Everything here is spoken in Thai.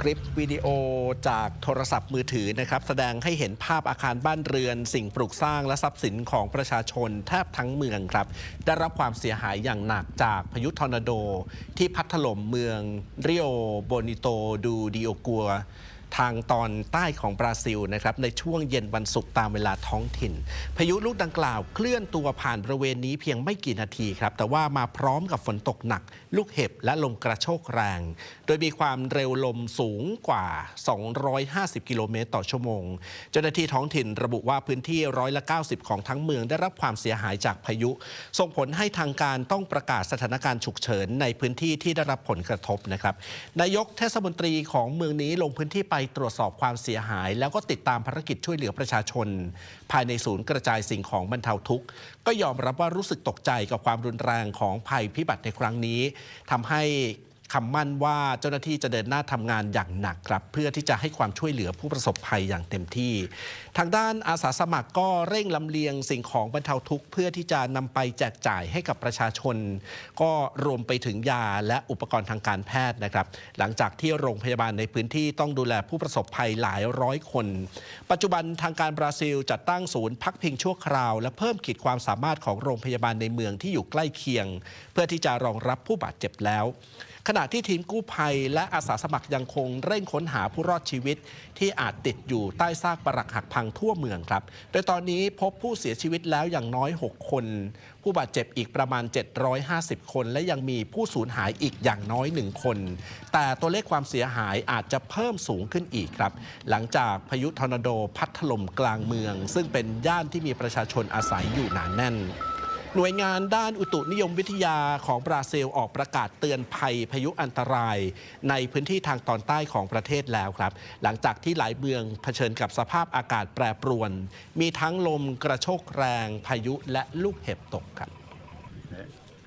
คลิปวิดีโอจากโทรศัพท์มือถือนะครับ แสดงให้เห็นภาพอาคารบ้านเรือน สิ่งปลูกสร้างและทรัพย์สินของประชาชนแทบทั้งเมืองครับ ได้รับความเสียหายอย่างหนักจากพายุทอร์นาโด ที่พัดถล่มเมืองริโอโบนิโตดูดิโอกัว ทางตอนใต้ของบราซิลนะครับในช่วงเย็นวันศุกร์ตามเวลาท้องถิ่น พายุลูกดังกล่าวเคลื่อนตัวผ่านบริเวณนี้เพียงไม่กี่นาทีครับ แต่ว่ามาพร้อมกับฝนตกหนัก ลูกเห็บและลมกระโชกแรง โดยมีความเร็วลมสูงกว่า 250 กิโลเมตรต่อชั่วโมง เจ้าหน้าที่ท้องถิ่นระบุว่าพื้นที่ร้อยละ 90 ของทั้งเมืองได้รับความเสียหายจากพายุ ส่งผลให้ทางการต้องประกาศสถานการณ์ฉุกเฉินในพื้นที่ที่ได้รับผลกระทบนะครับนายกเทศมนตรีของเมืองนี้ลงพื้นที่ไปตรวจสอบความเสียหาย แล้วก็ติดตามภารกิจช่วยเหลือประชาชน ภายในศูนย์กระจายสิ่งของบรรเทาทุกข์ ก็ยอมรับว่ารู้สึกตกใจกับความรุนแรงของภัยพิบัติในครั้งนี้ทำให้ คำมั่นว่าเจ้าหน้าที่จะเดินหน้าทำงานอย่างหนักครับ เพื่อที่จะให้ความช่วยเหลือผู้ประสบภัยอย่างเต็มที่ ทางด้านอาสาสมัครก็เร่งลำเลียงสิ่งของบรรเทาทุกข์เพื่อที่จะนำไปแจกจ่ายให้กับประชาชน ก็รวมไปถึงยาและอุปกรณ์ทางการแพทย์นะครับ หลังจากที่โรงพยาบาลในพื้นที่ต้องดูแลผู้ประสบภัยหลายร้อยคน ปัจจุบันทางการบราซิลจัดตั้งศูนย์พักพิงชั่วคราว และเพิ่มขีดความสามารถของโรงพยาบาลในเมืองที่อยู่ใกล้เคียง เพื่อที่จะรองรับผู้บาดเจ็บแล้ว ขณะที่ทีมกู้ภัยและอาสาสมัครยังคงเร่งค้นหาผู้รอดชีวิต ที่อาจติดอยู่ใต้ซากปรักหักพังทั่วเมืองครับ โดยตอนนี้พบผู้เสียชีวิตแล้วอย่างน้อย 6 คน ผู้บาดเจ็บอีกประมาณ 750 คน และยังมีผู้สูญหายอีกอย่างน้อย 1 คน แต่ตัวเลขความเสียหายอาจจะเพิ่มสูงขึ้นอีกครับ หลังจากพายุทอร์นาโดพัดถล่มกลางเมือง ซึ่งเป็นย่านที่มีประชาชนอาศัยอยู่หนานแน่น หน่วยงานด้านอุตุนิยมวิทยาของบราซิลออกประกาศเตือนภัยพายุอันตราย ในพื้นที่ทางตอนใต้ของประเทศแล้วครับ หลังจากที่หลายเมืองเผชิญกับสภาพอากาศแปรปรวน มีทั้งลมกระโชกแรงพายุและลูกเห็บตกครับ